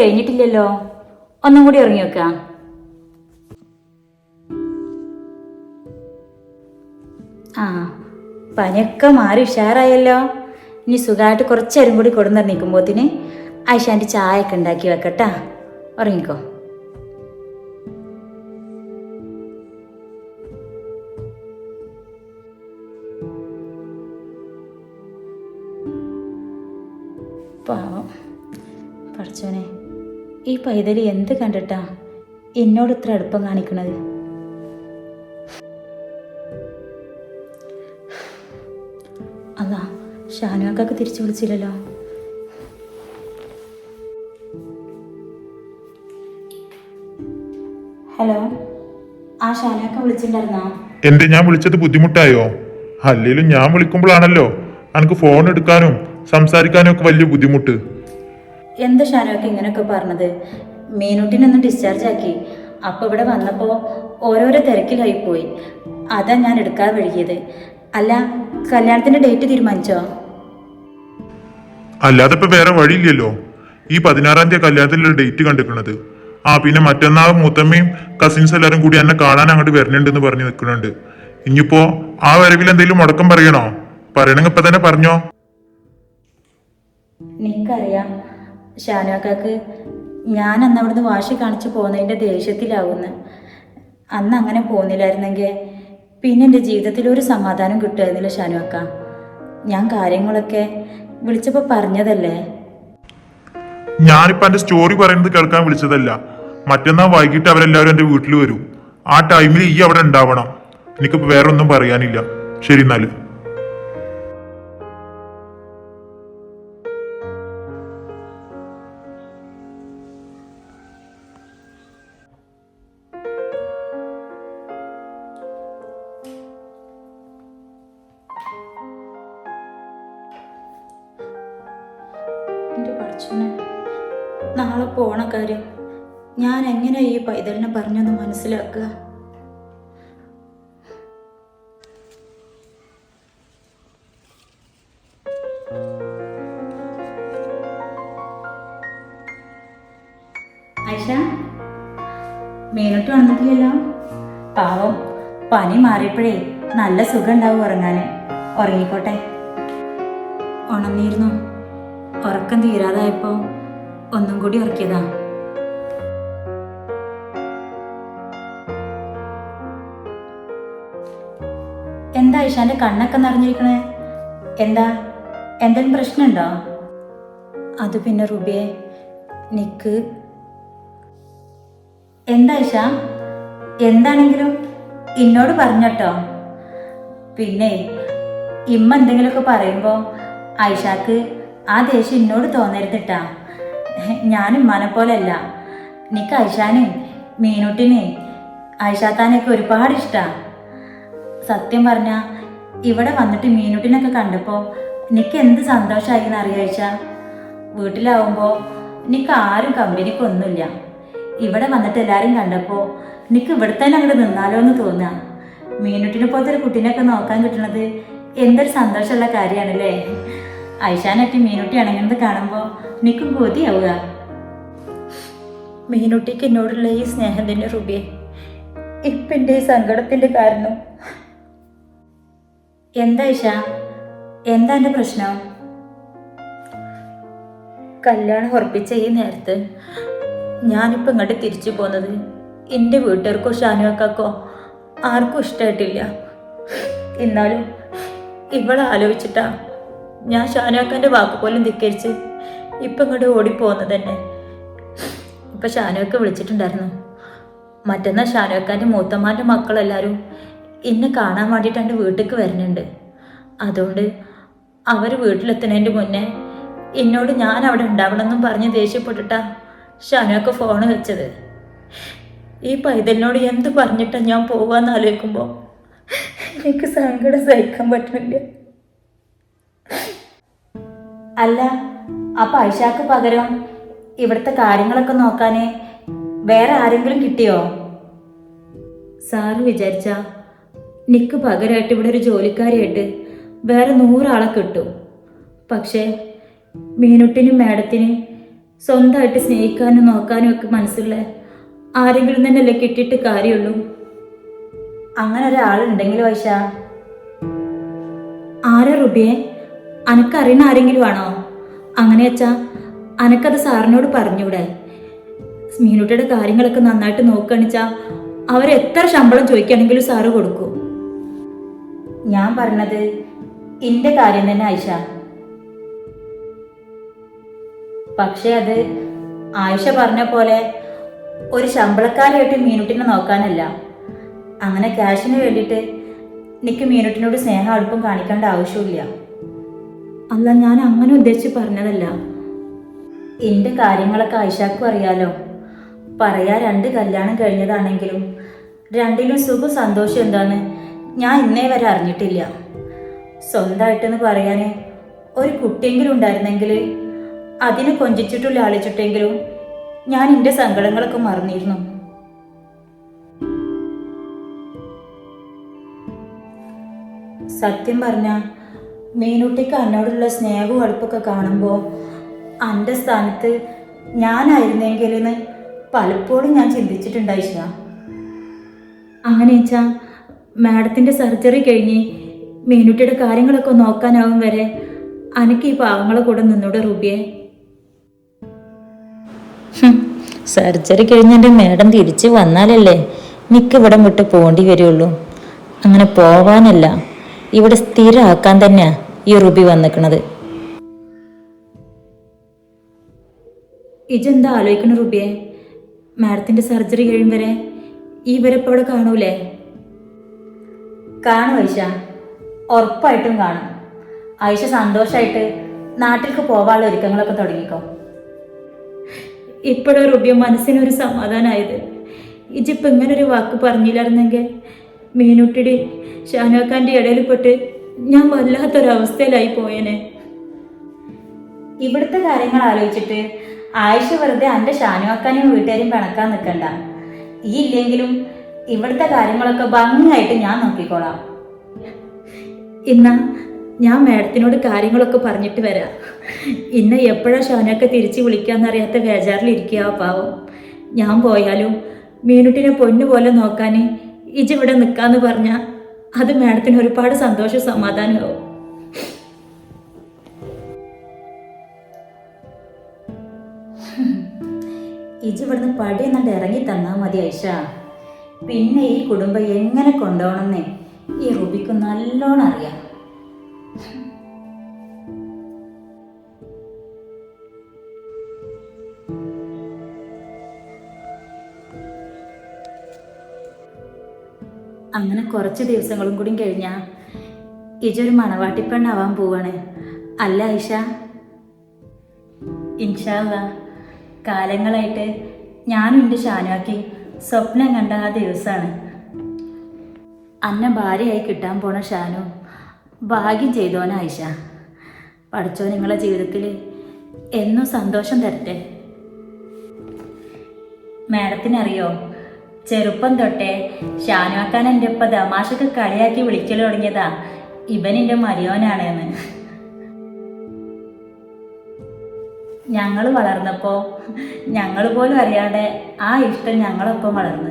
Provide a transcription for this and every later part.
കഴിഞ്ഞിട്ടില്ലല്ലോ. ഒന്നും കൂടി ഇറങ്ങി വെക്കാം. ആ പനിയൊക്കെ മാറി ഉഷാറായല്ലോ. ഇനി സുഖമായിട്ട് കുറച്ചേരും കൂടി കൊടുന്നു നിൽക്കുമ്പോത്തിന് ആയിഷാന്റെ ചായ ഒക്കെ ഉണ്ടാക്കി വെക്കട്ടാ. ഉറങ്ങിക്കോ. പാവം. പഠിച്ചോനെ ഈ പൈതലി എന്ത് കണ്ടിട്ടാ എന്നോട് ഇത്ര അടുപ്പം കാണിക്കണത്? അതാ ഷാനുവാക്കൊക്കെ തിരിച്ചു വിളിച്ചില്ലല്ലോ. ഹലോ ആ ഷാനുവാക്ക വിളിച്ചിട്ടുണ്ടായിരുന്നോ? എന്റെ ഞാൻ വിളിച്ചത് ബുദ്ധിമുട്ടായോ? അല്ലെങ്കിലും ഞാൻ വിളിക്കുമ്പോഴാണല്ലോ. എനിക്ക് ഫോൺ എടുക്കാനും സംസാരിക്കാനും ഒക്കെ വലിയ ബുദ്ധിമുട്ട്. എന്താ ഷാനുവൊക്കെ ഇങ്ങനെയൊക്കെ പറഞ്ഞത്? മീനൂട്ടിനൊന്ന് ഡിസ്ചാർജ് ആക്കി. അപ്പോൾ ഇവിടെ വന്നപ്പോൾ ഓരോരോ തിരക്കിലായി പോയി. അതാ ഞാൻ എടുക്കാതെ വഴുകിയത്. അല്ല കല്യാണത്തിന്റെ ഡേറ്റ് തീരുമാനിച്ചോ? അല്ലാതെ ഇപ്പൊ വേറെ വഴിയില്ലല്ലോ. ഈ പതിനാറാം തീയതി കല്യാണത്തിലൊരു ഡേറ്റ് കണ്ടിരിക്കുന്നത് ആ പിന്നെ മറ്റന്നാൾ മൂത്തമ്മയും കസിൻസ് എല്ലാരും കൂടി എന്നെ കാണാൻ അങ്ങോട്ട് വരണുണ്ടെന്ന് പറഞ്ഞു നിൽക്കുന്നുണ്ട് ഇനിയിപ്പോ ആ വരവിൽ എന്തെങ്കിലും മുടക്കം പറയണോ? പറയണെങ്കിൽ ഇപ്പൊ തന്നെ പറഞ്ഞോ. നിനക്കറിയാം. ഷാനുവാക്കാക്ക് ഞാൻ അന്ന് അവിടുന്ന് വാശി കാണിച്ച് പോകുന്നതിന്റെ ദേഷ്യത്തിലാവുന്നു. അന്ന് അങ്ങനെ പോകുന്നില്ലായിരുന്നെങ്കിൽ പിന്നെ എന്റെ ജീവിതത്തിൽ ഒരു സമാധാനം കിട്ടുമായിരുന്നില്ല ഷാനുവാക്ക. ഞാൻ കാര്യങ്ങളൊക്കെ വിളിച്ചപ്പോൾ പറഞ്ഞതല്ലേ? ഞാനിപ്പോ എന്റെ സ്റ്റോറി പറയുന്നത് കേൾക്കാൻ വിളിച്ചതല്ല. മറ്റന്നാൾ വൈകിട്ട് അവരെല്ലാവരും എന്റെ വീട്ടിൽ വരും. ആ ടൈമിൽ ഈ അവിടെ ഉണ്ടാവണം. എനിക്കിപ്പോ വേറെ ഒന്നും പറയാനില്ല. ശരി എന്നാൽ. എന്റെ പഠിച്ചോനെ. നാളെ പോണ കാര്യം. ഞാൻ എങ്ങനെ ഈ പൈതലിനെ പറഞ്ഞൊന്ന് മനസ്സിലാക്കുക? ഐഷ മീനോട്ട് വന്നിട്ടില്ലല്ലോ? പാവം പനി മാറിയപ്പോഴേ നല്ല സുഖം ഉണ്ടാവും ഉറങ്ങാന്. ഉറങ്ങിക്കോട്ടെ. ഉണർന്നിരുന്നു. ഉറക്കം തീരാതായപ്പോ ഒന്നും കൂടി ഉറക്കിയതാ. എന്താ ഇഷാന്റെ കണ്ണൊക്കെ നിറഞ്ഞിരിക്കണേ? എന്താ? എന്തെങ്കിലും പ്രശ്നമുണ്ടോ? അത് പിന്നെ റുബിയെ നിക്ക്. എന്താ ഇഷ? എന്താണെങ്കിലും എന്നോട് പറഞ്ഞട്ടോ. പിന്നെ ഇമ്മ എന്തെങ്കിലുമൊക്കെ പറയുമ്പോൾ ഐഷാക്ക് ആ ദേഷ്യം എന്നോട് തോന്നരുതിട്ടാ. ഞാനും മനെ പോലെയല്ല. നിക്ക് ഐഷാനും മീനുട്ടിനെ ഐഷാത്താനെയൊക്കെ ഒരുപാട് ഇഷ്ടമാണ് സത്യം പറഞ്ഞ ഇവിടെ വന്നിട്ട് മീനൂട്ടിനൊക്കെ കണ്ടപ്പോൾ നിക്ക് എന്ത് സന്തോഷമായി എന്നറിയാഴ്ച വീട്ടിലാവുമ്പോൾ നിക്ക് ആരും കമ്പനിക്കൊന്നുമില്ല. ഇവിടെ വന്നിട്ട് എല്ലാവരും കണ്ടപ്പോൾ നിക്ക് ഇവിടെ തന്നെ അങ്ങോട്ട് നിന്നാലോ എന്ന് തോന്നുക മീനുട്ടിനെ പോലത്തെ ഒരു കുട്ടീനെയൊക്കെ നോക്കാൻ കിട്ടുന്നത് എന്തൊരു സന്തോഷമുള്ള കാര്യമാണല്ലേ ഐഷാനൊക്കെ മീനുട്ടി അണങ്ങുന്നത് കാണുമ്പോൾ നിക്കും കൊതിയാവുക മീനുട്ടിക്ക് എന്നോടുള്ള ഈ സ്നേഹത്തിന്റെ റുബിയെ. ഇപ്പം എന്റെ ഈ സങ്കടത്തിന്റെ കാരണം. എന്താ ഐഷ എന്താ എന്റെ പ്രശ്നം? കല്യാണം ഉറപ്പിച്ച ഈ നേരത്ത് ഞാനിപ്പോൾ ഇങ്ങോട്ട് തിരിച്ചു പോന്നത് എന്റെ വീട്ടുകാർക്കോ ഷാനുവക്കാക്കോ ആർക്കും ഇഷ്ടമായിട്ടില്ല. എന്നാലും ഇവളെ ആലോചിച്ചിട്ടാ ഞാൻ ഷാനുവക്കാന്റെ വാക്ക് പോലും ധിക്കരിച്ച് ഇപ്പം ഇങ്ങോട്ട് ഓടിപ്പോകുന്നത് തന്നെ. ഇപ്പം ഷാനോക്ക് വിളിച്ചിട്ടുണ്ടായിരുന്നു. മറ്റന്നാൾ ഷാനോക്കാന്റെ മൂത്തമ്മാന്റെ മക്കളെല്ലാവരും എന്നെ കാണാൻ വേണ്ടിയിട്ട് എന്റെ വീട്ടിലേക്ക് വരുന്നുണ്ട്. അതുകൊണ്ട് അവർ വീട്ടിലെത്തുന്നതിന്റെ മുന്നേ എന്നോട് ഞാൻ അവിടെ ഉണ്ടാവണമെന്നും പറഞ്ഞ് ദേഷ്യപ്പെട്ടിട്ടാ ഷാനോക്ക് ഫോൺ വെച്ചത്. ഈ പൈതലിനോട് എന്ത് പറഞ്ഞിട്ടാണ് ഞാൻ പോവാന്ന് ആലോചിക്കുമ്പോൾ എനിക്ക് സങ്കടം സഹിക്കാൻ പറ്റുന്നില്ല. അല്ല ആ പൈശാക്ക് പകരം ഇവിടുത്തെ കാര്യങ്ങളൊക്കെ നോക്കാന് വേറെ ആരെങ്കിലും കിട്ടിയോ? സാറ് വിചാരിച്ച നിക്ക് പകരമായിട്ട് ഇവിടെ ഒരു ജോലിക്കാരിയായിട്ട് വേറെ നൂറാളെ കിട്ടും. പക്ഷേ മീനുട്ടിനും മാഡത്തിനും സ്വന്തമായിട്ട് സ്നേഹിക്കാനും നോക്കാനും ഒക്കെ മനസ്സുള്ള ആരെങ്കിലും തന്നെയല്ലേ കിട്ടിയിട്ട് കാര്യമുള്ളൂ? അങ്ങനെ ഒരാളുണ്ടെങ്കിൽ വൈശ ആരാ റുബിയെ? അനക്കറിയുന്ന ആരെങ്കിലും ആണോ? അങ്ങനെ വെച്ചാ അനക്കത് സാറിനോട് പറഞ്ഞൂടെ. മീനുട്ടിയുടെ കാര്യങ്ങളൊക്കെ നന്നായിട്ട് നോക്കുകയാണെച്ചാ അവരെത്ര ശമ്പളം ചോദിക്കുകയാണെങ്കിലും സാറ് കൊടുക്കൂ. ഞാൻ പറഞ്ഞത് ഇന്റെ കാര്യം തന്നെ ആയിഷ. പക്ഷെ അത് ആയിഷ പറഞ്ഞ പോലെ ഒരു ശമ്പളക്കാരായിട്ട് മീനുട്ടിനെ നോക്കാനല്ല. അങ്ങനെ ക്യാഷിന് വേണ്ടിയിട്ട് എനിക്ക് മീനുട്ടിനോട് സ്നേഹം അടുപ്പം കാണിക്കേണ്ട ആവശ്യമില്ല അല്ല ഞാൻ അങ്ങനെ ഉദ്ദേശിച്ച് പറഞ്ഞതല്ല. എന്റെ കാര്യങ്ങളൊക്കെ ആയിഷാക്കും അറിയാലോ. പറയാ രണ്ട് കല്യാണം കഴിഞ്ഞതാണെങ്കിലും രണ്ടിലും സുഖ സന്തോഷം എന്താണ് ഞാൻ ഇന്നേ വരെ അറിഞ്ഞിട്ടില്ല. സ്വന്തമായിട്ടെന്ന് പറയാൻ ഒരു കുട്ടിയെങ്കിലും ഉണ്ടായിരുന്നെങ്കിൽ അതിനെ കൊഞ്ചിച്ചിട്ടും ലാളിച്ചിട്ടെങ്കിലും ഞാൻ എന്റെ സങ്കടങ്ങളൊക്കെ മറന്നിരുന്നു. സത്യം പറഞ്ഞ മീനുട്ടിക്ക് എന്നോടുള്ള സ്നേഹവും അടുപ്പൊക്കെ കാണുമ്പോൾ എന്റെ സ്ഥാനത്ത് ഞാനായിരുന്നെങ്കിൽ എന്ന് പലപ്പോഴും ഞാൻ ചിന്തിച്ചിട്ടുണ്ടായില്ല അങ്ങനെ വെച്ചാൽ മാഡത്തിന്റെ സർജറി കഴിഞ്ഞ് മീനുട്ടിയുടെ കാര്യങ്ങളൊക്കെ നോക്കാനാവും വരെ അനക്ക് ഈ പാവങ്ങളെ കൂടെ നിന്നൂടെ റൂബിയെ. സർജറി കഴിഞ്ഞ് എന്റെ മാഡം തിരിച്ച് വന്നാലല്ലേ മിക്ക ഇവിടം വിട്ട് പോകേണ്ടി വരുള്ളൂ. അങ്ങനെ പോവാനല്ല. ഇവിടെ സ്ഥിരമാക്കാൻ തന്നെയാ ഈ റുബി വന്നിക്കണത്. ഇജെന്താ ആലോചിക്കണ റുബിയെ? മാഡത്തിന്റെ സർജറി കഴിയും വരെ ഈ വരെ ഇപ്പൊ ഇവിടെ കാണൂലേ? കാണും ഐഷ. ഉറപ്പായിട്ടും കാണും. ഐഷ സന്തോഷമായിട്ട് നാട്ടിലേക്ക് പോവാനുള്ള ഒരുക്കങ്ങളൊക്കെ തുടങ്ങിക്കോ. ഇപ്പോഴും റുബിയ മനസ്സിനൊരു സമാധാനമായത് ഇജിപ്പ് ഇങ്ങനൊരു ഒരു വാക്ക് പറഞ്ഞില്ലായിരുന്നെങ്കിൽ മീനുട്ടിയുടെ ഷാനാഖാന്റെ ഇടയിൽപ്പെട്ട് ഞാൻ വല്ലാത്തൊരവസ്ഥയിലായി പോയേനെ. ഇവിടുത്തെ കാര്യങ്ങൾ ആലോചിച്ചിട്ട് ആയിഷ വെറുതെ അന്റെ ഷാനുവാക്കാനെയും വീട്ടുകാരെയും പിണക്കാൻ നിൽക്കണ്ട. ഈ ഇല്ലെങ്കിലും ഇവിടുത്തെ കാര്യങ്ങളൊക്കെ ഭംഗിയായിട്ട് ഞാൻ നോക്കിക്കോളാം. ഇന്നാ ഞാൻ മാഡത്തിനോട് കാര്യങ്ങളൊക്കെ പറഞ്ഞിട്ട് വരാം. ഇന്ന് എപ്പോഴാ ഷാനൊക്കെ തിരിച്ച് വിളിക്കാന്നറിയാത്ത ബേജാറിലിരിക്കുക പാവം. ഞാൻ പോയാലും മീനുട്ടിനെ പൊന്നു പോലെ നോക്കാൻ ഇജ് ഇവിടെ നിൽക്കാന്ന് പറഞ്ഞാൽ അത് മാഡത്തിന് ഒരുപാട് സന്തോഷം സമാധാനമാവും. ഇജ് ഇവിടുന്ന് പടി എന്നിട്ട് ഇറങ്ങി തന്നാ മതി ഐഷ. പിന്നെ ഈ കുടുംബം എങ്ങനെ കൊണ്ടുപോകണമെന്നേ ഈ റുബിക്ക് നല്ലോണം അറിയാം. അങ്ങനെ കുറച്ച് ദിവസങ്ങളും കൂടി കഴിഞ്ഞാൽ ഇജൊരു മണവാട്ടിപ്പെണ്ണാവാൻ പോവാണ്. അല്ല ഐഷ ഇൻഷാല്ല കാലങ്ങളായിട്ട് ഞാനും എന്റെ ഷാനുവാക്കി. സ്വപ്നം കണ്ട ആ ദിവസമാണ് അന്ന ഭാര്യയായി കിട്ടാൻ പോണ ഷാനു ഭാഗ്യം ചെയ്തോന ഐഷ പഠിച്ചോ നിങ്ങളെ ജീവിതത്തിൽ എന്നും സന്തോഷം തരട്ടെ. മാഡത്തിനറിയോ? ചെറുപ്പം തൊട്ടേ ഷാനുവാക്കാൻ എന്റെ ഇപ്പം തമാശക്ക് കളിയാക്കി വിളിക്കൽ തുടങ്ങിയതാ. ഇവൻ എന്റെ മരിയോനാണെന്ന്. ഞങ്ങൾ വളർന്നപ്പോൾ ഞങ്ങൾ പോലും അറിയാതെ ആ ഇഷ്ടം ഞങ്ങളൊപ്പം വളർന്ന്.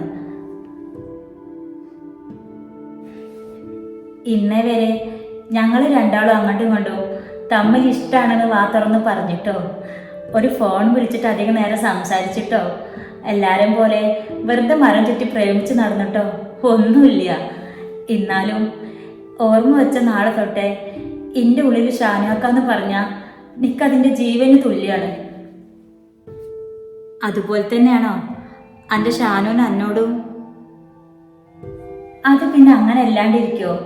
ഇന്നേ വരെ ഞങ്ങൾ രണ്ടാളും അങ്ങോട്ടും ഇങ്ങോട്ടും തമ്മിൽ ഇഷ്ടമാണെന്ന് വാ തുറന്ന് പറഞ്ഞിട്ടോ. ഒരു ഫോൺ വിളിച്ചിട്ട് അധികം നേരം സംസാരിച്ചിട്ടോ. എല്ലാരും പോലെ വെറുതെ മരം ചുറ്റി പ്രേമിച്ച് നടന്നിട്ടോ? ഒന്നുമില്ല. എന്നാലും ഓർമ്മ വെച്ച നാളെ തൊട്ടെ എന്റെ ഉള്ളിൽ ഷാനുവാക്കാന്ന് പറഞ്ഞാൽ നിക്കതിന്റെ ജീവന് തുല്യാണ്. അതുപോലെ തന്നെയാണോ? എന്റെ ഷാനുവിന് എന്നോടും അത് പിന്നെ അങ്ങനെ അല്ലാണ്ടിരിക്കോ?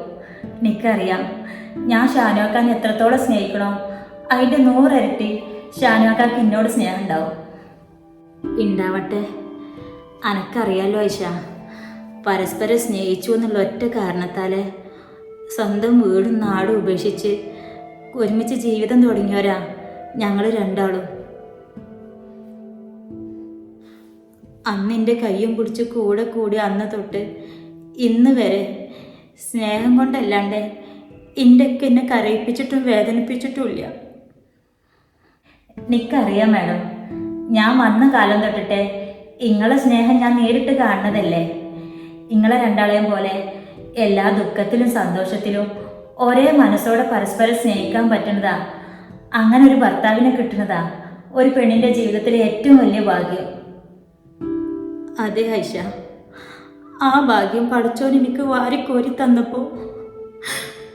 നിക്കറിയാം. ഞാൻ ഷാനുവാക്കാൻ എത്രത്തോളം സ്നേഹിക്കണോ അതിന്റെ നൂറരട്ടി ഷാനുവാക്കാക്ക് എന്നോട് സ്നേഹം ഉണ്ടാവും. ഉണ്ടാവട്ടെ. അനക്കറിയാലോ ഐഷ പരസ്പരം സ്നേഹിച്ചു എന്നുള്ള ഒറ്റ കാരണത്താൽ സ്വന്തം വീടും നാടും ഉപേക്ഷിച്ച് ഒരുമിച്ച് ജീവിതം തുടങ്ങിയവരാ ഞങ്ങൾ രണ്ടാളും. അന്ന് എന്റെ കയ്യും പിടിച്ച് കൂടെ കൂടി അന്ന് തൊട്ട് ഇന്ന് വരെ സ്നേഹം കൊണ്ടല്ലാണ്ട് എന്റെയൊക്കെ എന്നെ കരയിപ്പിച്ചിട്ടും വേദനിപ്പിച്ചിട്ടുമില്ല. എനിക്കറിയാം മാഡം. ഞാൻ വന്ന കാലം തൊട്ടിട്ട് ഇങ്ങളെ സ്നേഹം ഞാൻ നേരിട്ട് കാണുന്നതല്ലേ? ഇങ്ങളെ രണ്ടാളെയും പോലെ എല്ലാ ദുഃഖത്തിലും സന്തോഷത്തിലും ഒരേ മനസ്സോടെ പരസ്പരം സ്നേഹിക്കാൻ പറ്റുന്നതാ. അങ്ങനെ ഒരു ഭർത്താവിനെ കിട്ടുന്നതാ ഒരു പെണ്ണിന്റെ ജീവിതത്തിലെ ഏറ്റവും വലിയ ഭാഗ്യം. അതെ ഹൈഷ. ആ ഭാഗ്യം പഠിച്ചോൻ എനിക്ക് വാരി വാരിക്കോരി തന്നപ്പോൾ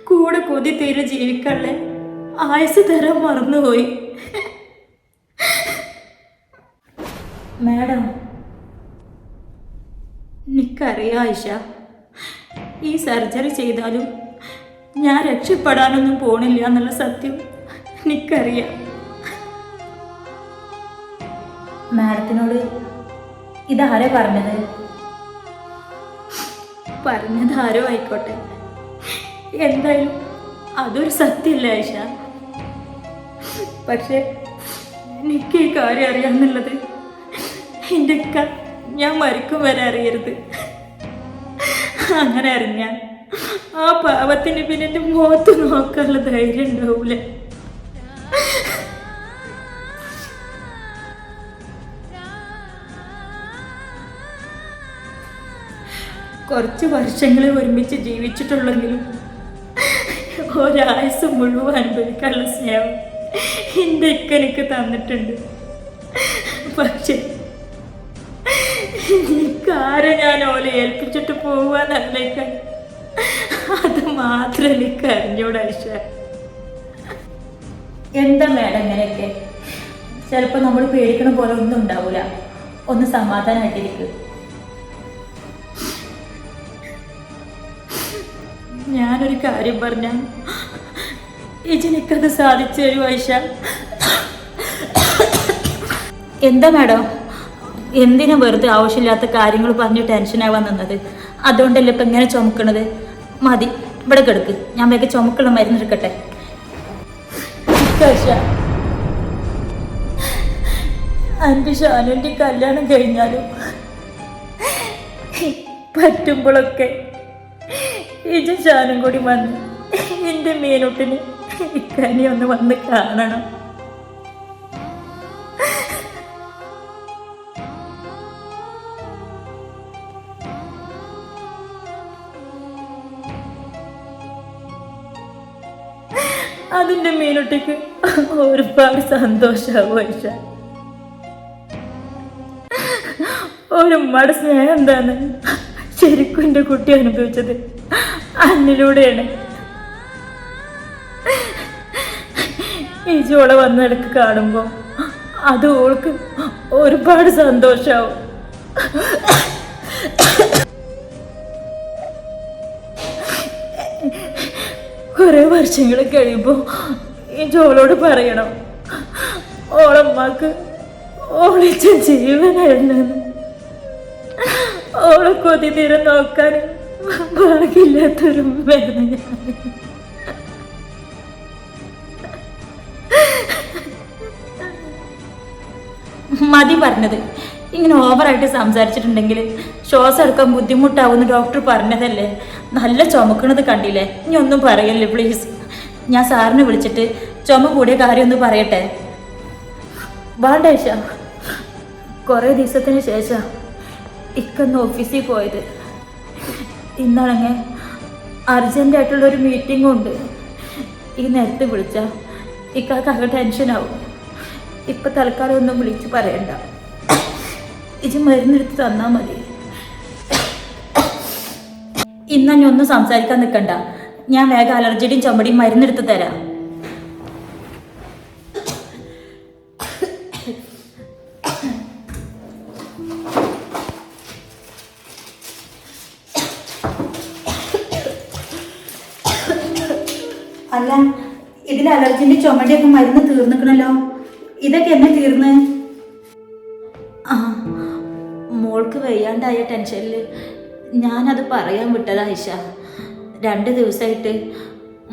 കൂടെ കൊതി തീരെ ജീവിക്കള്ളേ ആയുസ് തരാൻ മറന്നുപോയി. മാഡം എനിക്കറിയാം ആയിഷ. ഈ സർജറി ചെയ്താലും ഞാൻ രക്ഷപ്പെടാനൊന്നും പോണില്ല എന്നുള്ള സത്യം എനിക്കറിയാം. മാഡത്തിനോട് ഇതാരെ പറഞ്ഞത്? പറഞ്ഞത് ആരോ ആയിക്കോട്ടെ. എന്തായാലും അതൊരു സത്യമല്ല ഐഷ പക്ഷെ എനിക്ക് ഈ കാര്യം അറിയാമെന്നുള്ളത് എന്റെ ഞാൻ മരിക്കും വരെ അറിയരുത്. അങ്ങനെ അറിഞ്ഞാൽ ആ പാവത്തിന് പിന്നെ എന്റെ മുഖത്ത് നോക്കാനുള്ള ധൈര്യം ഉണ്ടാവൂല. കുറച്ച് വർഷങ്ങളെ ഒരുമിച്ച് ജീവിച്ചിട്ടുള്ളെങ്കിലും ഒരായുസ് മുഴുവൻ അനുഭവിക്കാനുള്ള സ്നേഹം എന്റെ ഇക്കനിക്ക് തന്നിട്ടുണ്ട്. പക്ഷെ കാര്യം ഞാൻ ഓലെ ഏൽപ്പിച്ചിട്ട് പോവാന്നല്ലേക്കാൻ അത് മാത്രം എനിക്ക് അറിഞ്ഞൂടാ ഐഷ എന്താ മേഡം ഇങ്ങനെയൊക്കെ? ചിലപ്പോൾ നമ്മൾ പേടിക്കണ പോലെ ഒന്നും ഉണ്ടാവൂല. ഒന്ന് സമാധാനമായിട്ടിരിക്കും ഞാനൊരു കാര്യം പറഞ്ഞ. ഇജനിക്കത് സാധിച്ചു തരും ഐഷ എന്താ മാഡം? എന്തിനാ വെറുതെ ആവശ്യമില്ലാത്ത കാര്യങ്ങൾ പറഞ്ഞ് ടെൻഷനാവാൻ നിന്നത്? അതുകൊണ്ടല്ലേ ഇപ്പം ഇങ്ങനെ ചുമക്കണത്? മതി ഇവിടെ കിടക്ക്. ഞാൻ വേഗം ചുമക്കുള്ള മരുന്ന് എടുക്കട്ടെ. ഐഷ എന്റെ ഷാനുവിന്റെ കല്യാണം കഴിഞ്ഞാലും പറ്റുമ്പോഴൊക്കെ ഇജ ഷാനും കൂടി വന്ന് എന്റെ മീനുട്ടിന് ഇക്കാനി ഒന്ന് വന്ന് കാണണം. അതിന്റെ മീനുട്ടിക്ക് ഒരുപാട് സന്തോഷമാവും ഒരു മട സ്നേഹം എന്താണ് ശരിക്കും എന്റെ കുട്ടി അനുഭവിച്ചത് അന്നിലൂടെയാണ്. ഈ ചോള വന്നിടക്ക് കാണുമ്പോൾ അത് ഓൾക്ക് ഒരുപാട് സന്തോഷമാവും. കുറേ വർഷങ്ങൾ കഴിയുമ്പോൾ ഈ ജോളോട് പറയണം. ഓളമ്മക്ക് ഓളിച്ച ജീവനായിരുന്നു. ഓളെ കൊതി തീരെ നോക്കാൻ ഭാഗ്യമില്ലാത്തൊരു വേദന മതി പറഞ്ഞത്. ഇങ്ങനെ ഓവറായിട്ട് സംസാരിച്ചിട്ടുണ്ടെങ്കിൽ ശ്വാസം എടുക്കാൻ ബുദ്ധിമുട്ടാവുമെന്ന് ഡോക്ടർ പറഞ്ഞതല്ലേ? നല്ല ചുമക്കണത് കണ്ടില്ലേ? ഇനി ഒന്നും പറയല്ലേ പ്ലീസ് ഞാൻ സാറിനെ വിളിച്ചിട്ട് ചുമ കൂടിയ കാര്യം ഒന്ന് പറയട്ടെ? വേണ്ടേശ കുറേ ദിവസത്തിന് ശേഷം ഇക്കൊന്ന് ഓഫീസിൽ പോയത്. ഇന്നാണെങ്കിൽ അർജന്റായിട്ടുള്ള ഒരു മീറ്റിംഗും ഉണ്ട്. ഈ നേരത്തെ വിളിച്ച ഇക്കാക്ക് ടെൻഷനാവും. ഇപ്പം തൽക്കാലം ഒന്നും വിളിച്ച് പറയണ്ട. ഇത് മരുന്നെടുത്ത് തന്നാ മതി. ഇന്ന ഞാൻ ഒന്നും സംസാരിക്കാൻ നിൽക്കണ്ട ഞാൻ വേഗം അലർജിയുടെയും ചുമടിയും മരുന്നെടുത്ത് തരാം. അല്ല ഇതിൽ അലർജിന്റെ ചുമടിയൊക്കെ മരുന്ന് തീർന്നിക്കണല്ലോ. ഇതൊക്കെ എന്നെ തീർന്ന്? മോൾക്ക് വയ്യാണ്ടായ ടെൻഷനിൽ ഞാനത് പറയാൻ വിട്ടതാ ഐഷ രണ്ട് ദിവസമായിട്ട്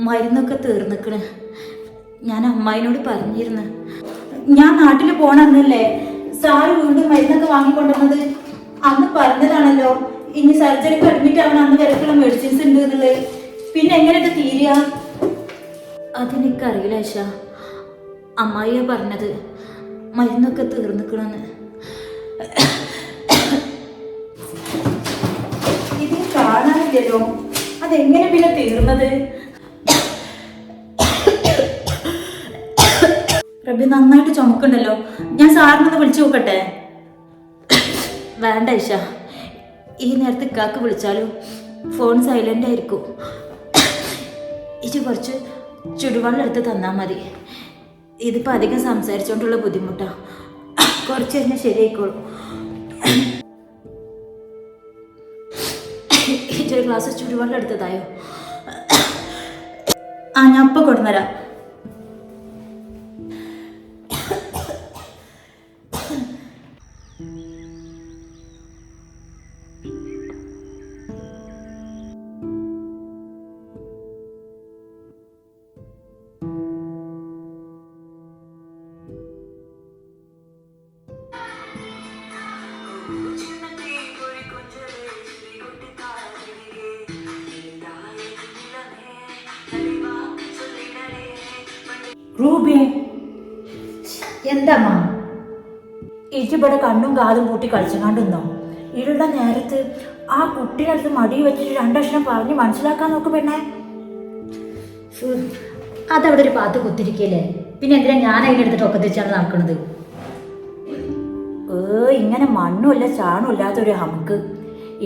മരുന്നൊക്കെ തീർന്നിക്കണ്. ഞാൻ അമ്മായിനോട് പറഞ്ഞിരുന്നു. ഞാൻ നാട്ടിൽ പോണെന്നല്ലേ സാറ് വീണ്ടും മരുന്നൊക്കെ വാങ്ങിക്കൊണ്ടുവന്നത്? അന്ന് പറഞ്ഞതാണല്ലോ. ഇനി സർജറിക്ക് അഡ്മിറ്റ് ആവണം അന്ന് വരക്കുള്ള മെഡിസിൻസ് ഉണ്ട് എന്നുള്ളത്. പിന്നെ എങ്ങനെ ഇത് തീരുക? അതെനിക്കറിയില്ല ഐഷ അമ്മായിയാ പറഞ്ഞത്. മരുന്നൊക്കെ തീർന്നിക്കണെന്ന്. കാണാനില്ലല്ലോ അതെങ്ങനെ പിന്നെ തീർന്നത്? റബി നന്നായിട്ട് ചുമക്കുണ്ടല്ലോ ഞാൻ സാറിനൊന്ന് വിളിച്ചു നോക്കട്ടെ? വേണ്ട ഇഷ ഈ നേരത്തെ ഇക്കാക്ക് വിളിച്ചാലും? ഫോൺ സൈലന്റ് ആയിരിക്കും. ഇച്ച് കുറച്ച് ചുടുവെള്ളം എടുത്ത് തന്നാൽ മതി. ഇതിപ്പോൾ അധികം സംസാരിച്ചുകൊണ്ടുള്ള ബുദ്ധിമുട്ടാണ് കുറച്ച് കഴിഞ്ഞാൽ ശരിയായിക്കോളും. ഇതൊരു ഗ്ലാസ് ചുടുവെള്ളം എടുത്തതായോ ആ ഞാൻ ഇപ്പം കൊടുന്നരാം ഇജിവിടെ കണ്ണും കാതും കൂട്ടി കളിച്ചുകൊണ്ടിരുന്നോ. ഇരുണ്ട നേരത്ത് ആ കുട്ടിയുടെ അടുത്ത് മടി വെച്ചിട്ട് രണ്ടക്ഷരം പറഞ്ഞ് മനസ്സിലാക്കാൻ നോക്ക് പെണ്ണേ. അതവിടെ ഒരു പാത്ത് കുത്തിരിക്കല്ലേ? പിന്നെ എന്തിനാ ഞാൻ അതിനെടുത്തിട്ട് ഒക്കെ തിരിച്ചാണ് നടക്കുന്നത് ഏ ഇങ്ങനെ മണ്ണുമില്ല ചാണും ഇല്ലാത്തൊരു ഹമുക്ക്.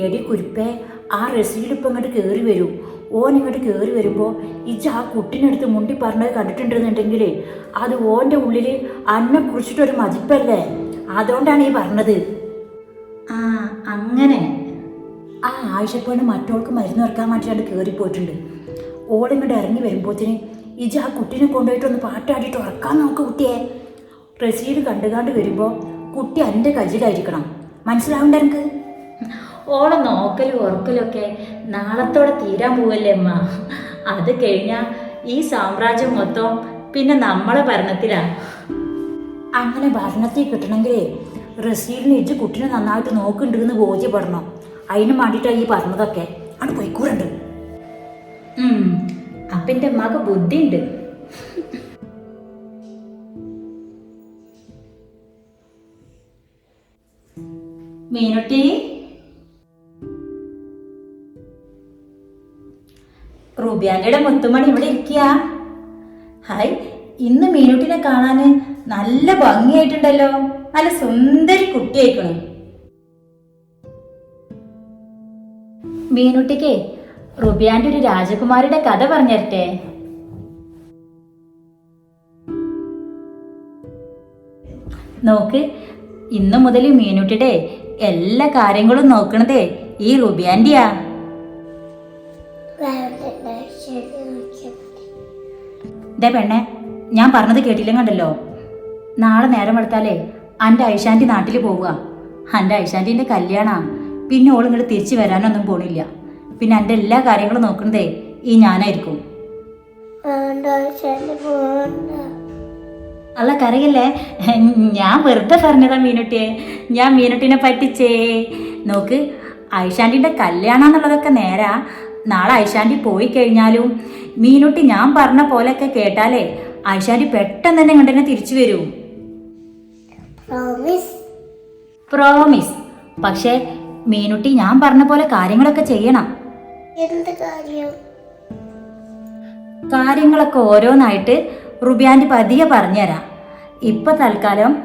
എടി കുരുപ്പേ ആ റസീൽ ഇപ്പം ഇങ്ങോട്ട് കയറി വരൂ. ഓൻ ഇങ്ങോട്ട് കയറി വരുമ്പോൾ ഇജ് ആ കുട്ടിനടുത്ത് മുണ്ടി പറഞ്ഞത് കണ്ടിട്ടുണ്ടെന്നുണ്ടെങ്കിൽ അത് ഓന്റെ ഉള്ളിൽ അന്നെ കുറിച്ചിട്ടൊരു മതിപ്പല്ലേ? അതുകൊണ്ടാണ് ഈ പറഞ്ഞത്. ആ അങ്ങനെ. ആ ആഴ്ചപ്പെണ് മറ്റോൾക്ക് മരുന്ന് ഇറക്കാൻ വേണ്ടിയിട്ട് കയറിപ്പോയിട്ടുണ്ട് ഓളിങ്ങോട്ട് ഇറങ്ങി വരുമ്പോഴത്തേന് ഇജ് ആ കുട്ടീനെ കൊണ്ടുപോയിട്ടൊന്ന് പാട്ടാടിയിട്ട് ഉറക്കാൻ നോക്ക് കുട്ടിയെ. റസീഡ് കണ്ടുകാണ്ട് വരുമ്പോൾ കുട്ടി എന്റെ കജിലായിരിക്കണം മനസ്സിലാവണ്ട എനിക്ക് ഓളെ നോക്കലും ഉറക്കലൊക്കെ നാളത്തോടെ തീരാൻ പോവല്ലേ അമ്മ? അത് കഴിഞ്ഞാൽ ഈ സാമ്രാജ്യം മൊത്തം പിന്നെ നമ്മളെ ഭരണത്തിലാ. അങ്ങനെ ഭരണത്തിൽ കിട്ടണമെങ്കിലേ റസീലിന് ഇജ്ജ് കുട്ടിനെ നന്നായിട്ട് നോക്കുന്നുണ്ടെന്ന് ബോധ്യപ്പെടണം. അതിന് വേണ്ടിയിട്ടാണ് ഈ പറഞ്ഞതൊക്കെ. അവിടെ പോയിക്കൂറുണ്ട് അപ്പന്റെ മക ബുദ്ധിയുണ്ട്. മീനുട്ടി? റൂബിയാന്റെ മുത്തുമണി ഇവിടെ ഇരിക്കുക ഹായ് ഇന്ന് മീനുട്ടിനെ കാണാൻ നല്ല ഭംഗിയായിട്ടുണ്ടല്ലോ. നല്ല സുന്ദരി കുട്ടിയായിക്കണു മീനുട്ടിക്ക് റുബിയാന്റെ ഒരു രാജകുമാരിയുടെ കഥ പറഞ്ഞരട്ടെ നോക്ക് ഇന്ന് മുതൽ മീനുട്ടിയുടെ എല്ലാ കാര്യങ്ങളും നോക്കണതേ ഈ റുബിയാന്റിയാ ദേ പെണ്ണെ ഞാൻ പറഞ്ഞത് കേട്ടില്ല കണ്ടല്ലോ. നാളെ നേരം എടുത്താലേ എന്റെ ഐശാന്റി നാട്ടിൽ പോവുക. എന്റെ ഐശാന്റിന്റെ കല്യാണമാണ് പിന്നെ ഓൾ ഇങ്ങോട്ട് തിരിച്ചു വരാനൊന്നും പോണില്ല. പിന്നെ എന്റെ എല്ലാ കാര്യങ്ങളും നോക്കുന്നതേ ഈ ഞാനായിരിക്കും. അല്ല കറിയല്ലേ ഞാൻ വെറുതെ പറഞ്ഞതാ മീനുട്ടിയെ. ഞാൻ മീനുട്ടിനെ പറ്റിച്ചേ. നോക്ക് ഐഷാന്റിന്റെ കല്യാണം എന്നുള്ളതൊക്കെ നേരാ. നാളെ ഐഷാന്റി പോയി കഴിഞ്ഞാലും മീനുട്ടി ഞാൻ പറഞ്ഞ പോലെയൊക്കെ കേട്ടാലേ ഐഷാന്റി പെട്ടെന്ന് തന്നെ കണ്ടെന്നെ തിരിച്ചു വരൂ. പ്രോമിസ് പക്ഷേ മീനുട്ടി ഞാൻ പറഞ്ഞ പോലെ കാര്യങ്ങളൊക്കെ ചെയ്യണം. എന്ത് കാര്യം? കാര്യങ്ങളൊക്കെ ഓരോന്നായിട്ട് റുബിയാന്റെ പതിയെ പറഞ്ഞുതരാം. ഇപ്പൊ തൽക്കാലം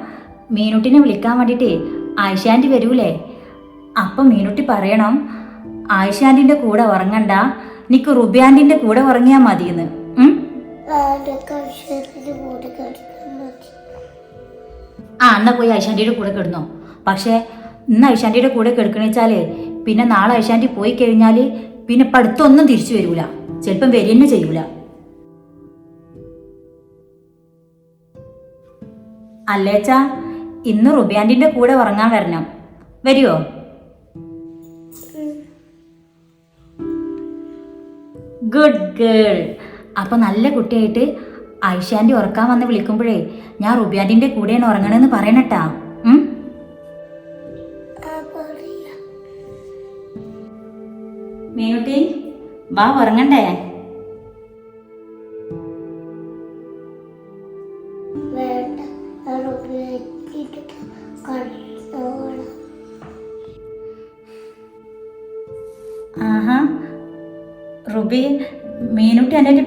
മീനുട്ടിനെ വിളിക്കാൻ വേണ്ടിയിട്ട് ആയിഷാന്റെ വരൂലേ? അപ്പൊ മീനുട്ടി പറയണം ആയിഷാന്റെ കൂടെ ഉറങ്ങണ്ട നിക്ക് റുബിയാന്റെ കൂടെ ഉറങ്ങിയാൽ മതിയെന്ന്. ആ എന്നാ പോയി ഐശാന്റിയുടെ കൂടെ കിടന്നോ. പക്ഷേ ഇന്ന് ഐശാന്റിയുടെ കൂടെ കിടക്കണെച്ചാൽ പിന്നെ നാളെ ഐശാന്റി പോയി കഴിഞ്ഞാൽ പിന്നെ പഠിത്തമൊന്നും തിരിച്ചു വരൂല. ചിലപ്പം വരികന്നെ ചെയ്യൂല. അല്ലേച്ച ഇന്ന് റുബിയാന്റിന്റെ കൂടെ ഉറങ്ങാൻ വരണം. വരുവോ? Good girl. അപ്പൊ നല്ല കുട്ടിയായിട്ട് ഐഷാന്റെ ഉറക്കാൻ വന്ന് വിളിക്കുമ്പോഴേ ഞാൻ റുബിയാന്റെ കൂടെയാണ് ഉറങ്ങണമെന്ന് പറയണട്ടാ. മീനുട്ടി വാ ഉറങ്ങണ്ടേ?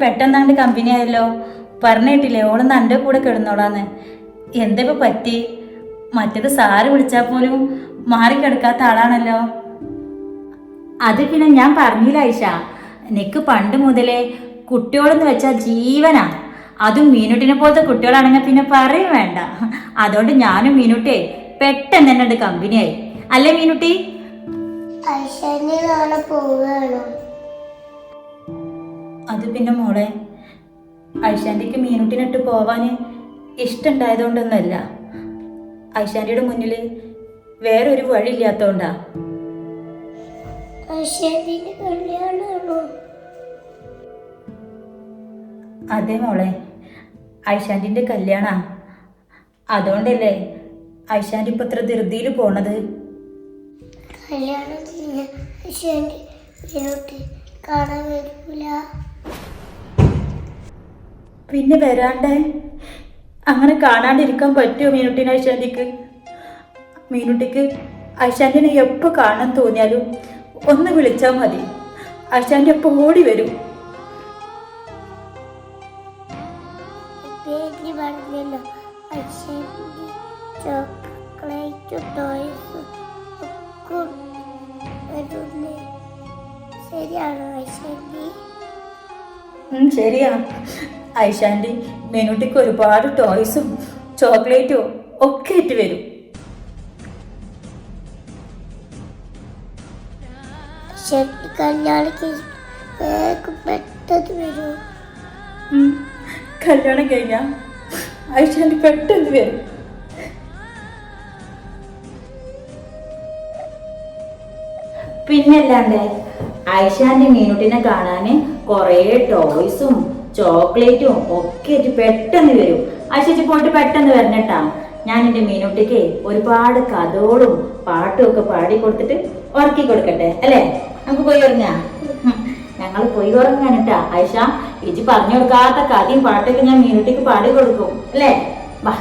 പെട്ടെന്നാണ്ട് കമ്പനി ആയല്ലോ. പറഞ്ഞിട്ടില്ലേ ഓളൊന്ന് എന്റെ കൂടെ കിടന്നോളാന്ന്. എന്തൊക്കെ പറ്റി? മറ്റേത് സാറ് വിളിച്ചാൽ പോലും മാറിക്കിടക്കാത്ത ആളാണല്ലോ. അത് പിന്നെ ഞാൻ പറഞ്ഞില്ല ഐഷ നിനക്ക് പണ്ട് മുതലേ കുട്ടികളെന്ന് വെച്ചാൽ ജീവനാ. അതും മീനുട്ടിനെ പോലത്തെ കുട്ടികളാണെങ്കിൽ പിന്നെ പറയും വേണ്ട. അതുകൊണ്ട് ഞാനും മീനുട്ടിയെ പെട്ടെന്ന് തന്നെ കമ്പനിയായി അല്ലേ മീനുട്ടി? ഐശ്വര്യ പോവുകയാണോ. അത് പിന്നെ മോളെ ഐശാന്റിക്ക് മീനുട്ടിനിട്ട് പോവാന് ഇഷ്ടമുണ്ടായതുകൊണ്ടൊന്നല്ല ഐശാന്റിയുടെ മുന്നിൽ വേറൊരു വഴി ഇല്ലാത്തോണ്ടാ അതെ മോളെ ഐശാന്റിന്റെ കല്യാണ. അതുകൊണ്ടല്ലേ ഐശാന്റി ഇപ്പൊ ഇത്ര ധൃതിയിൽ പോണത്? കല്യാണം കഴിഞ്ഞ വീട്ടിൽ കാണാൻ വരൂല പിന്നെ വരാണ്ടേ? അങ്ങനെ കാണാണ്ടിരിക്കാൻ പറ്റുമോ മീനുട്ടിനെ ഐശാന്തിക്ക്? മീനുട്ടിക്ക് ഐശാന്റിനെ എപ്പോൾ കാണാൻ തോന്നിയാലും ഒന്ന് വിളിച്ചാൽ മതി. ഐശാന്റി എപ്പോൾ ഓടി വരും. പറഞ്ഞല്ലോ ചോക്ലേറ്റ് ടോയ്സ് ഒക്കെ വരുന്നേ. ശരിയാണോ ഐശ്വര്യ ഉം, ശരിയാ. ഐശാന്റി മെനുട്ടിക്ക് ഒരുപാട് ടോയ്സും ചോക്ലേറ്റും ഒക്കെ ഇട്ട് വരും. കല്യാണം കഴിഞ്ഞാ ഐഷാന്റി പെട്ടെന്ന് വരും. പിന്നല്ലാണ്ട് ഐഷാന്റെ മീനുട്ടിനെ കാണാൻ കുറേ ടോയ്സും ചോക്ലേറ്റും ഒക്കെ ആയിട്ട് പെട്ടെന്ന് വരും. ഐശാച്ചി പോയിട്ട് പെട്ടെന്ന് വരണട്ടാ ഞാൻ എന്റെ മീനൂട്ടിക്ക് ഒരുപാട് കഥകളും പാട്ടും ഒക്കെ പാടി കൊടുത്തിട്ട് ഉറക്കി കൊടുക്കട്ടെ അല്ലേ? നമുക്ക് പോയി ഉറങ്ങാ. ഞങ്ങൾ പോയി ഉറങ്ങാനിട്ടാ ഐഷ ഇജി പറഞ്ഞു കൊടുക്കാത്ത കഥയും പാട്ടൊക്കെ ഞാൻ മീനൂട്ടിക്ക് പാടി കൊടുക്കും അല്ലേ? വാ.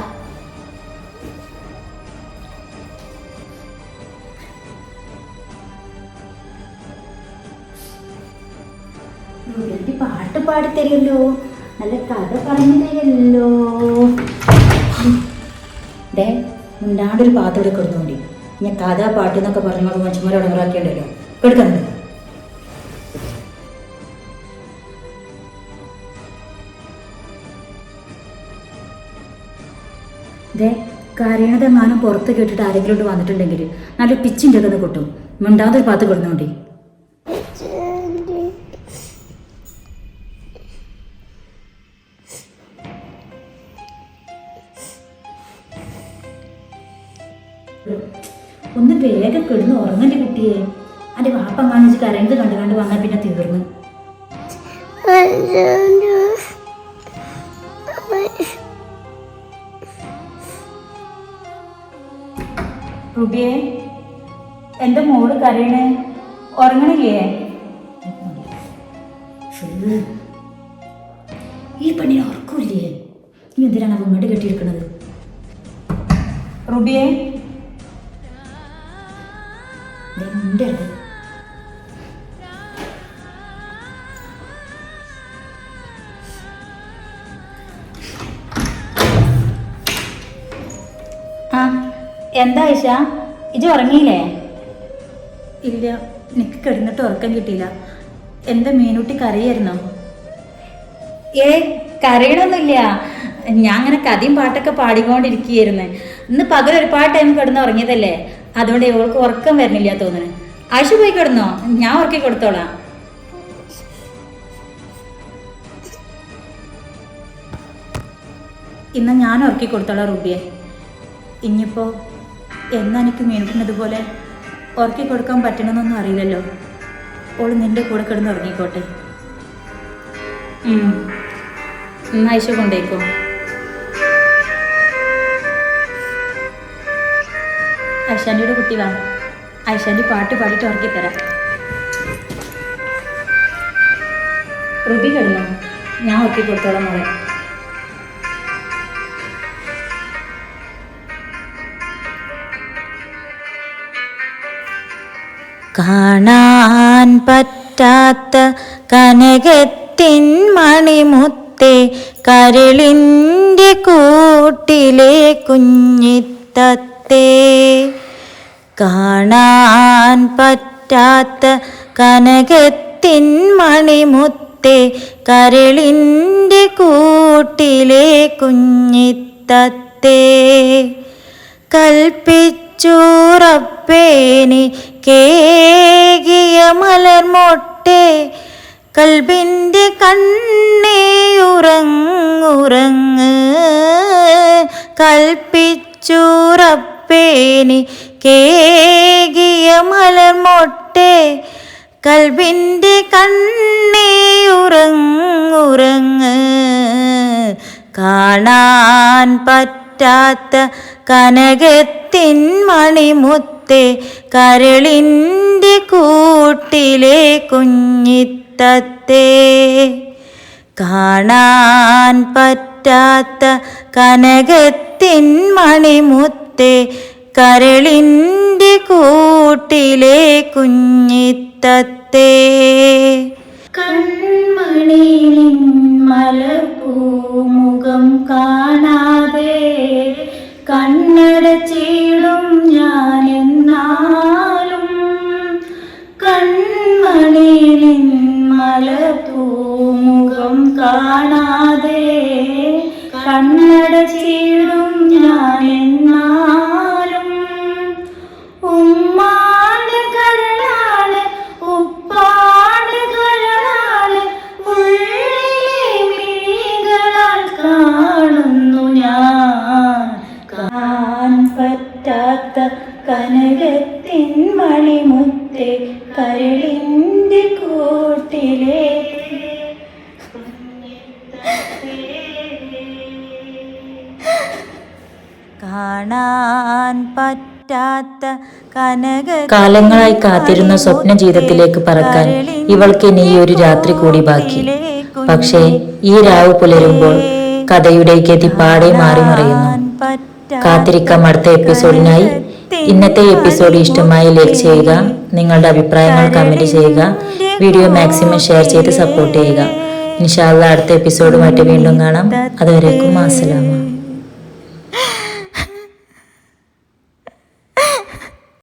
പാട്ട് പാടി തരുമല്ലോ. നല്ല കഥ പറഞ്ഞു തരുമല്ലോ. ഡേ ഉണ്ടാണ്ടൊരു പാത്തോടെ കിടന്നുകൊണ്ടി. ഞാൻ കഥ പാട്ട് എന്നൊക്കെ പറഞ്ഞോണ്ട് മനുഷ്യന്മാരെ ഉടമറാക്കിയുണ്ടല്ലോ കിടക്കുന്നുണ്ട് ദേ കരയണതെങ്ങാനും പുറത്ത് കേട്ടിട്ട് ആരെങ്കിലും വന്നിട്ടുണ്ടെങ്കിൽ നല്ല പിച്ചിന്റെ ഒക്കെ കിട്ടും. മിണ്ടാതൊരു പാത്ത് കിടന്നുകൊണ്ടി. റുബിയെ എന്റെ മോൾ കരയണേ. ഉറങ്ങണില്ലേ? എന്താ ഐഷ ഇജ് ഉറങ്ങിയില്ലേ? ഇല്ല. എനിക്ക് കിടന്നിട്ട് ഉറക്കം കിട്ടിയില്ല. എന്താ മീനൂട്ടി കറിയായിരുന്നോ ഏ കരയണമൊന്നുമില്ല ഞാൻ അങ്ങനെ കഥയും പാട്ടൊക്കെ പാടിക്കൊണ്ടിരിക്കുകയായിരുന്നു. ഇന്ന് പകൽ ഒരുപാട് ടൈം കിടന്ന് ഉറങ്ങിയതല്ലേ? അതുകൊണ്ട് ഇവൾക്ക് ഉറക്കം വരുന്നില്ല തോന്നുന്നു. ആയിഷ പോയി കിടന്നോ? ഞാൻ ഉറക്കി കൊടുത്തോളാം. ഇന്ന് ഞാൻ ഉറക്കി കൊടുത്തോളാം റുബിയെ. ഇനിയിപ്പോൾ എന്നാ എനിക്ക് മീനുട്ടിനതുപോലെ ഉറക്കി കൊടുക്കാൻ പറ്റണമെന്നൊന്നും അറിയില്ലല്ലോ. ഓൾ നിന്റെ കൂടെ കിടന്ന് ഉറങ്ങിക്കോട്ടെ. ഐശ കൊണ്ടേക്കോ. ഐശാന്റിയുടെ കുട്ടി വാ. ഐശാന്റി പാട്ട് പാടിയിട്ട് ഉറക്കി തരാം റുബി കിടന്നോ? ഞാൻ ഉറക്കി കൊടുത്തോളാം മോളെ. കാണാൻ പറ്റാത്ത കനകത്തിൻ മണിമുത്തെ കരളിന്റെ കൂട്ടിലെ കുഞ്ഞിത്തത്തെ. കാണാൻ പറ്റാത്ത കനകത്തിൻ മണിമുത്തെ കരളിന്റെ കൂട്ടിലെ കുഞ്ഞിത്തത്തെ. കൽപ്പിച്ചുറപ്പേനി കേകിയ മലർമൊട്ടെ കൽബിന്റെ കണ്ണേ ഉറങ്ങുറങ്ങ് കൽപ്പിച്ചുറപ്പേനി കേകിയ മലർമൊട്ടെ കൽബിന്റെ കണ്ണേ ഉറങ്ങുറങ്ങ് കാണാൻ പറ്റാത്ത കനകത്തിൻ മണിമുത്തെ കരളിന്റെ കൂട്ടിലെ കുഞ്ഞിത്തത്തെ. കാണാൻ പറ്റാത്ത കനകത്തിൻ മണിമുത്തെ കരളിന്റെ കൂട്ടിലെ കുഞ്ഞിത്തത്തെ. കൺമണിയിൽ മലപ്പൂമുഖം കാണാതെ കണ്ണടച്ചിടും ഞാൻ എന്നാലും കൺമണിയിൻ തൂമുഖം കാണാതെ കണ്ണടച്ചിടും ഞാൻ എന്നാലും ഉമ്മാട് കാലങ്ങളായി കാത്തിരുന്ന സ്വപ്ന ജീവിതത്തിലേക്ക് പറക്കാൻ ഇവൾക്ക് ഇനി ഒരു രാത്രി കൂടി ബാക്കി. പക്ഷേ ഈ രാവ് പുലരുമ്പോൾ കഥയുടെ ഗതി പാടെ മാറി മറിയുന്നു. കാത്തിരിക്കാം അടുത്ത എപ്പിസോഡിനായി. ഇന്നത്തെ എപ്പിസോഡ് ഇഷ്ടമായി ലൈക്ക് ചെയ്യുക നിങ്ങളുടെ അഭിപ്രായങ്ങൾ കമന്റ് ചെയ്യുക വീഡിയോ മാക്സിമം ഷെയർ ചെയ്ത് സപ്പോർട്ട് ചെയ്യുക. ഇൻഷാല്ല അടുത്ത എപ്പിസോഡുമായിട്ട് വീണ്ടും കാണാം. അതുവരേക്കും അസ്സലാമ